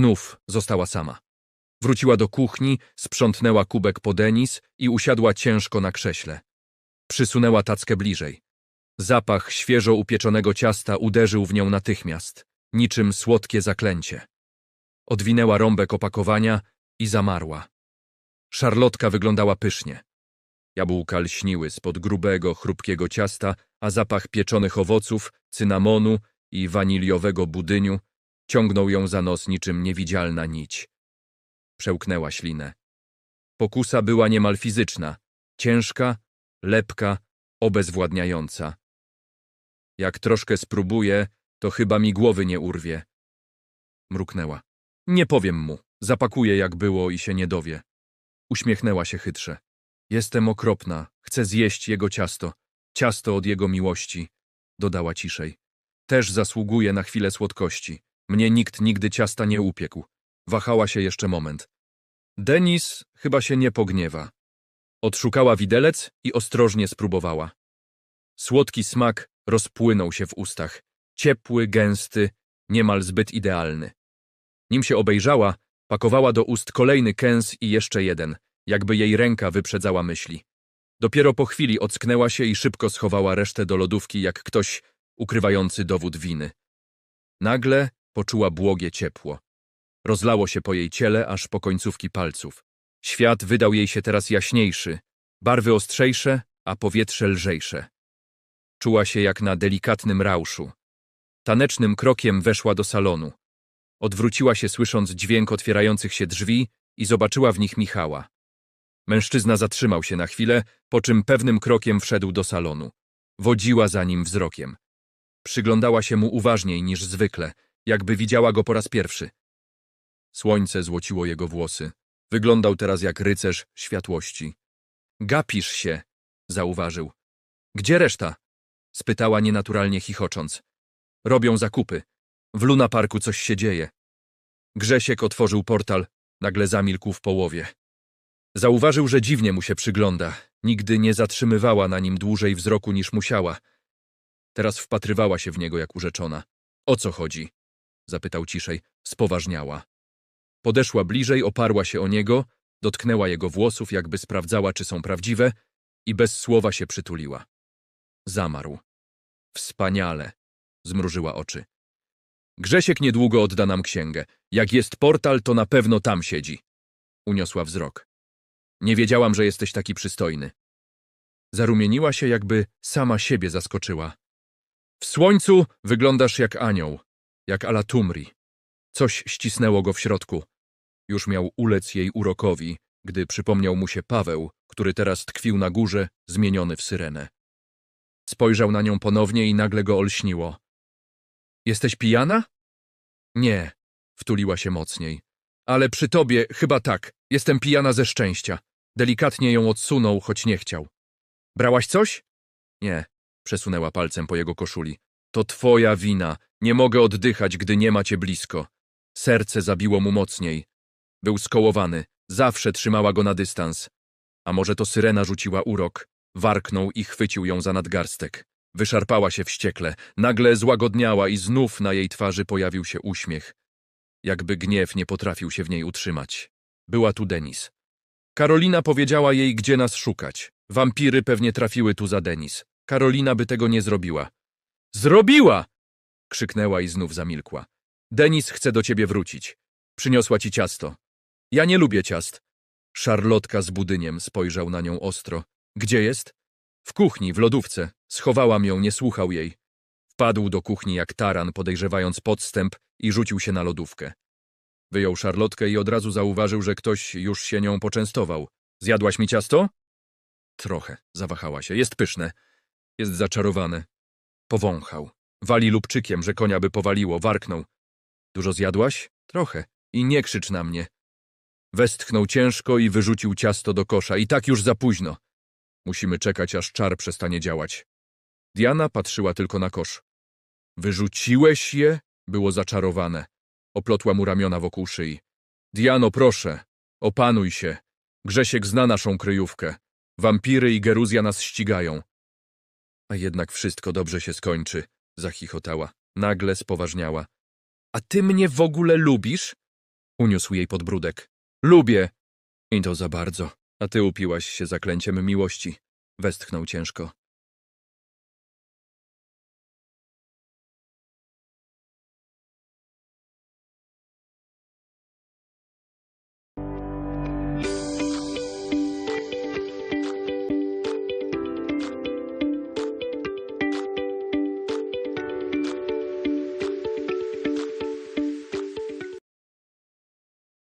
Znów została sama. Wróciła do kuchni, sprzątnęła kubek po Denis i usiadła ciężko na krześle. Przysunęła tackę bliżej. Zapach świeżo upieczonego ciasta uderzył w nią natychmiast, niczym słodkie zaklęcie. Odwinęła rąbek opakowania i zamarła. Szarlotka wyglądała pysznie. Jabłka lśniły spod grubego, chrupkiego ciasta, a zapach pieczonych owoców, cynamonu i waniliowego budyniu ciągnął ją za nos niczym niewidzialna nić. Przełknęła ślinę. Pokusa była niemal fizyczna, ciężka, lepka, obezwładniająca. Jak troszkę spróbuję, to chyba mi głowy nie urwie. Mruknęła. Nie powiem mu, zapakuję jak było i się nie dowie. Uśmiechnęła się chytrze. Jestem okropna, chcę zjeść jego ciasto. Ciasto od jego miłości, dodała ciszej. Też zasługuje na chwilę słodkości. Mnie nikt nigdy ciasta nie upiekł. Wahała się jeszcze moment. Denis chyba się nie pogniewa. Odszukała widelec i ostrożnie spróbowała. Słodki smak rozpłynął się w ustach. Ciepły, gęsty, niemal zbyt idealny. Nim się obejrzała, pakowała do ust kolejny kęs i jeszcze jeden, jakby jej ręka wyprzedzała myśli. Dopiero po chwili ocknęła się i szybko schowała resztę do lodówki, jak ktoś ukrywający dowód winy. Nagle poczuła błogie ciepło. Rozlało się po jej ciele aż po końcówki palców. Świat wydał jej się teraz jaśniejszy, barwy ostrzejsze, a powietrze lżejsze. Czuła się jak na delikatnym rauszu. Tanecznym krokiem weszła do salonu. Odwróciła się słysząc dźwięk otwierających się drzwi i zobaczyła w nich Michała. Mężczyzna zatrzymał się na chwilę, po czym pewnym krokiem wszedł do salonu. Wodziła za nim wzrokiem. Przyglądała się mu uważniej niż zwykle, jakby widziała go po raz pierwszy. Słońce złociło jego włosy. Wyglądał teraz jak rycerz światłości. Gapisz się, zauważył. Gdzie reszta? spytała nienaturalnie chichocząc. Robią zakupy. W Luna Parku coś się dzieje. Grzesiek otworzył portal, nagle zamilkł w połowie. Zauważył, że dziwnie mu się przygląda. Nigdy nie zatrzymywała na nim dłużej wzroku niż musiała. Teraz wpatrywała się w niego jak urzeczona. O co chodzi? Zapytał ciszej. Spoważniała. Podeszła bliżej, oparła się o niego, dotknęła jego włosów, jakby sprawdzała, czy są prawdziwe i bez słowa się przytuliła. Zamarł. Wspaniale. Zmrużyła oczy. Grzesiek niedługo odda nam księgę. Jak jest portal, to na pewno tam siedzi. Uniosła wzrok. Nie wiedziałam, że jesteś taki przystojny. Zarumieniła się, jakby sama siebie zaskoczyła. W słońcu wyglądasz jak anioł, jak Alatumri. Coś ścisnęło go w środku. Już miał ulec jej urokowi, gdy przypomniał mu się Paweł, który teraz tkwił na górze, zmieniony w syrenę. Spojrzał na nią ponownie i nagle go olśniło. Jesteś pijana? Nie, wtuliła się mocniej. Ale przy tobie chyba tak, jestem pijana ze szczęścia. Delikatnie ją odsunął, choć nie chciał. Brałaś coś? Nie, przesunęła palcem po jego koszuli. To twoja wina, nie mogę oddychać, gdy nie ma cię blisko. Serce zabiło mu mocniej. Był skołowany, zawsze trzymała go na dystans. A może to syrena rzuciła urok? Warknął i chwycił ją za nadgarstek. Wyszarpała się wściekle, nagle złagodniała i znów na jej twarzy pojawił się uśmiech. Jakby gniew nie potrafił się w niej utrzymać. Była tu Denis. Karolina powiedziała jej, gdzie nas szukać. Wampiry pewnie trafiły tu za Denis. Karolina by tego nie zrobiła. Zrobiła! krzyknęła i znów zamilkła. Denis chce do ciebie wrócić. Przyniosła ci ciasto. Ja nie lubię ciast. Szarlotka z budyniem spojrzał na nią ostro. Gdzie jest? W kuchni, w lodówce. Schowałam ją, nie słuchał jej. Wpadł do kuchni jak taran, podejrzewając podstęp i rzucił się na lodówkę. Wyjął szarlotkę i od razu zauważył, że ktoś już się nią poczęstował. Zjadłaś mi ciasto? Trochę, zawahała się. Jest pyszne. Jest zaczarowane. Powąchał. Wali lubczykiem, że konia by powaliło, warknął. Dużo zjadłaś? Trochę. I nie krzycz na mnie. Westchnął ciężko i wyrzucił ciasto do kosza. I tak już za późno. Musimy czekać, aż czar przestanie działać. Diana patrzyła tylko na kosz. Wyrzuciłeś je? Było zaczarowane. Oplotła mu ramiona wokół szyi. Diano, proszę, opanuj się. Grzesiek zna naszą kryjówkę. Wampiry i Geruzja nas ścigają. A jednak wszystko dobrze się skończy, zachichotała. Nagle spoważniała. A ty mnie w ogóle lubisz? Uniósł jej podbródek. Lubię! I to za bardzo. A ty upiłaś się zaklęciem miłości. Westchnął ciężko.